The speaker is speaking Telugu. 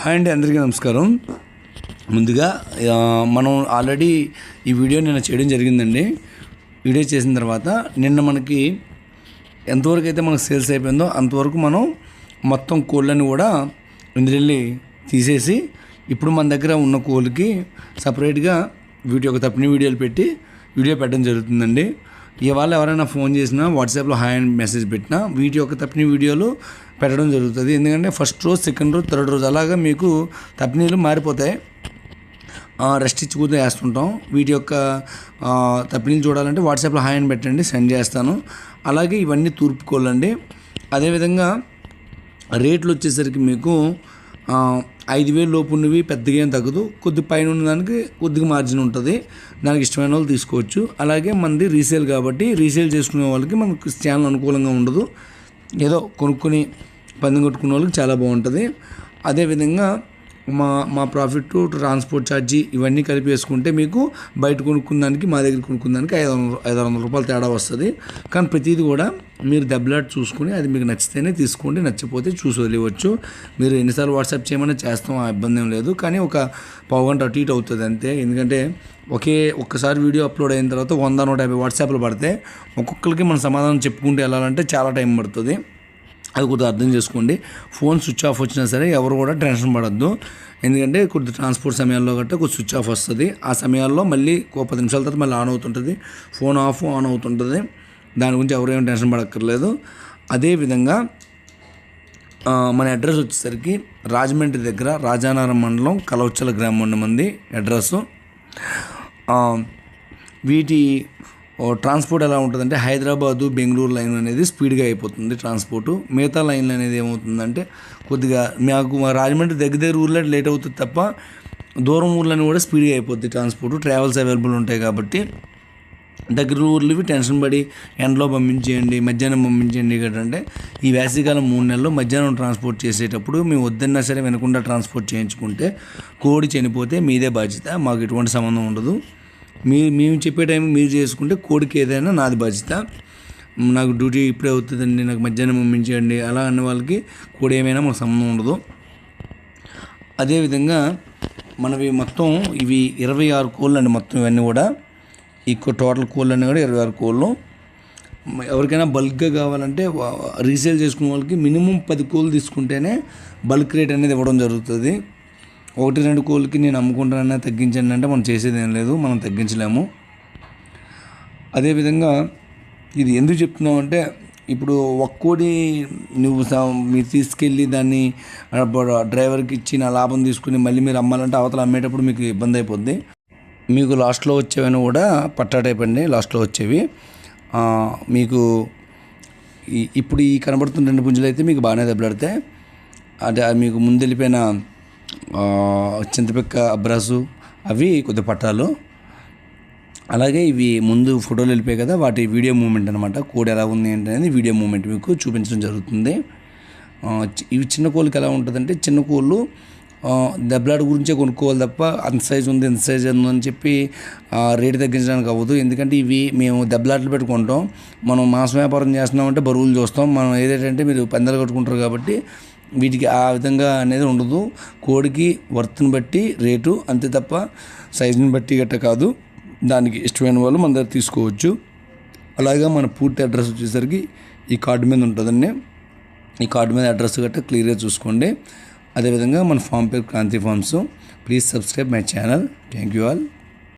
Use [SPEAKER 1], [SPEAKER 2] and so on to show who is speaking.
[SPEAKER 1] హాయ్ అండి అందరికీ నమస్కారం. ముందుగా మనం ఆల్రెడీ ఈ వీడియో నిన్న చేయడం జరిగిందండి. వీడియో చేసిన తర్వాత నిన్న మనకి ఎంతవరకు అయితే మనకు సేల్స్ అయిపోయిందో అంతవరకు మనం మొత్తం కోళ్ళని కూడా ఇందులో తీసేసి ఇప్పుడు మన దగ్గర ఉన్న కోళ్ళకి సపరేట్గా వీటి యొక్క తప్పిన వీడియోలు పెట్టి వీడియో పెట్టడం జరుగుతుందండి. ఇవాళ ఎవరైనా ఫోన్ చేసినా వాట్సాప్లో హాయ్ అని మెసేజ్ పెట్టినా వీటి యొక్క తప్పిన వీడియోలు పెట్టడం జరుగుతుంది. ఎందుకంటే ఫస్ట్ రోజు సెకండ్ రోజు థర్డ్ రోజు అలాగా మీకు తప్పినీళ్ళు మారిపోతాయి. రెస్ట్ ఇచ్చి కూడా వేస్తుంటాం. వీటి యొక్క ఆ, తప్పినీళ్ళు చూడాలంటే వాట్సాప్లో హాయ్ అని పెట్టండి సెండ్ చేస్తాను. అలాగే ఇవన్నీ తూర్పుకోవాలండి అదేవిధంగా రేట్లు వచ్చేసరికి మీకు ఐదు వేలు లోపు ఉన్నవి పెద్దగా ఏం తగ్గదు. కొద్ది పైన ఉన్న దానికి కొద్దిగా మార్జిన్ ఉంటుంది. దానికి ఇష్టమైన వాళ్ళు తీసుకోవచ్చు. అలాగే మనది రీసేల్ కాబట్టి రీసేల్ చేసుకునే వాళ్ళకి మనకు ఛానల్ అనుకూలంగా ఉండదు. ఏదో కొనుక్కొని పందెం కొట్టుకునే వాళ్ళకి చాలా బాగుంటుంది. అదేవిధంగా మా మా ప్రాఫిట్ ట్రాన్స్పోర్ట్ ఛార్జీ ఇవన్నీ కలిపి వేసుకుంటే మీకు బయట కొనుక్కున్న దానికి మా దగ్గర కొనుక్కున్న దానికి ఐదు వందల ఐదు వందల రూపాయలు తేడా వస్తుంది. కానీ ప్రతిదీ కూడా మీరు దెబ్బలాట్ చూసుకుని అది మీకు నచ్చితేనే తీసుకోండి నచ్చిపోతే చూసి వదిలేవచ్చు మీరు ఎన్నిసార్లు వాట్సాప్ చేయమన్నా చేస్తాం ఆ ఇబ్బంది ఏం లేదు. కానీ ఒక పావు గంట అటు ఇటు అవుతుంది అంతే. ఎందుకంటే ఒకే ఒక్కసారి వీడియో అప్లోడ్ అయిన తర్వాత వంద నూట యాభై వాట్సాప్లో పడితే ఒక్కొక్కరికి మనం సమాధానం చెప్పుకుంటూ వెళ్ళాలంటే చాలా టైం పడుతుంది. అది కొద్దిగా అర్థం చేసుకోండి. ఫోన్ స్విచ్ ఆఫ్ వచ్చినా సరే ఎవరు కూడా టెన్షన్ పడద్దు. ఎందుకంటే కొద్ది ట్రాన్స్పోర్ట్ సమయాల్లో గట్రా కొద్ది స్విచ్ ఆఫ్ వస్తుంది. ఆ సమయాల్లో మళ్ళీ ఒక పది నిమిషాల తర్వాత మళ్ళీ ఆన్ అవుతుంటుంది. ఫోన్ ఆఫ్ ఆన్ అవుతుంటుంది. దాని గురించి ఎవరేం టెన్షన్ పడక్కర్లేదు. అదేవిధంగా మన అడ్రస్ వచ్చేసరికి రాజమండ్రి దగ్గర రాజానగరం మండలం కలవచ్చల గ్రామం మంది అడ్రస్ వీటి ట్రాన్స్పోర్ట్ ఎలా ఉంటుందంటే హైదరాబాదు బెంగళూరు లైన్ అనేది స్పీడ్గా అయిపోతుంది ట్రాన్స్పోర్ట్. మిగతా లైన్లు అనేది ఏమవుతుందంటే కొద్దిగా మాకు మా రాజమండ్రి దగ్గర దగ్గర ఊర్లో లేట్ అవుతుంది తప్ప దూరం ఊర్లని కూడా స్పీడ్గా అయిపోద్ది ట్రాన్స్పోర్ట్. ట్రావెల్స్ అవైలబుల్ ఉంటాయి కాబట్టి దగ్గర ఊర్లు టెన్షన్ పడి ఎండలో పంపించేయండి మధ్యాహ్నం పంపించేయండి అంటే ఈ వేసవికాలం మూడు నెలలు మధ్యాహ్నం ట్రాన్స్పోర్ట్ చేసేటప్పుడు మేము వద్దన్నా సరే వినకుండా ట్రాన్స్పోర్ట్ చేయించుకుంటే కోడి చనిపోతే మీదే బాధ్యత మాకు ఎటువంటి సంబంధం ఉండదు. మీ మేము చెప్పే టైం మీరు చేసుకుంటే కోడికి ఏదైనా నాది బాధ్యత. నాకు డ్యూటీ ఇప్పుడే అవుతుందండి నాకు మధ్యాహ్నం పంపించేయండి అలా అన్న వాళ్ళకి కోడి ఏమైనా మాకు సంబంధం ఉండదు. అదేవిధంగా మనవి మొత్తం ఇవి ఇరవై ఆరు కోళ్ళు అండి మొత్తం ఇవన్నీ కూడా. ఈ టోటల్ కోళ్ళు కూడా ఇరవై ఆరు కోళ్ళు ఎవరికైనా బల్క్గా కావాలంటే రీసేల్ చేసుకునే వాళ్ళకి మినిమం పది కోళ్ళు తీసుకుంటేనే బల్క్ రేట్ అనేది ఇవ్వడం జరుగుతుంది. ఒకటి రెండు కోళ్ళకి నేను అమ్ముకుంటానన్నా తగ్గించండి అంటే మనం చేసేది ఏం లేదు మనం తగ్గించలేము. అదేవిధంగా ఇది ఎందుకు చెప్తున్నావు అంటే ఇప్పుడు ఒక్కోటి నువ్వు మీరు తీసుకెళ్ళి దాన్ని డ్రైవర్కి ఇచ్చి నా లాభం తీసుకుని మళ్ళీ మీరు అమ్మాలంటే అవతల అమ్మేటప్పుడు మీకు ఇబ్బంది అయిపోద్ది. మీకు లాస్ట్లో వచ్చేవన్నీ కూడా పట్టా టైప్ అండి లాస్ట్లో వచ్చేవి. మీకు ఇప్పుడు ఈ కనబడుతున్న రెండు పుంజులు అయితే మీకు బాగానే దెబ్బలాడతాయి. అంటే మీకు ముందు వెళ్ళిపోయిన చింతపిక్క అబ్రాసు అవి కొద్ది పట్టాలు. అలాగే ఇవి ముందు ఫోటోలు వెళ్ళిపోయాయి కదా వాటి వీడియో మూమెంట్ అనమాట కోడ్ ఎలా ఉంది ఏంటి అనేది వీడియో మూమెంట్ మీకు చూపించడం జరుగుతుంది. ఇవి చిన్న కోళ్ళకి ఎలా ఉంటుందంటే చిన్న కోళ్ళు దెబ్బలాట గురించే కొనుక్కోవాలి తప్ప అంత సైజు ఉంది ఎంత సైజు ఉంది అని చెప్పి ఆ, రేటు తగ్గించడానికి అవ్వదు. ఎందుకంటే ఇవి మేము దెబ్బలాటలు పెట్టుకుంటాం. మనం మాంసం వ్యాపారం చేస్తున్నామంటే బరువులు చూస్తాం. మనం ఏదేంటంటే మీరు పందాలు కట్టుకుంటారు కాబట్టి వీటికి ఆ విధంగా అనేది ఉండదు. కోడికి వర్త్ని బట్టి రేటు అంతే తప్ప సైజుని బట్టి గట్ట కాదు. దానికి ఇష్టమైన వాళ్ళు మన దగ్గర తీసుకోవచ్చు. అలాగే మన పూర్తి అడ్రస్ వచ్చేసరికి ఈ కార్డు మీద ఉంటుందండి. ఈ కార్డు మీద అడ్రస్ గట్రా క్లియర్గా చూసుకోండి. అదేవిధంగా మన ఫామ్ పేరు Kranti farms please subscribe my channel thank you all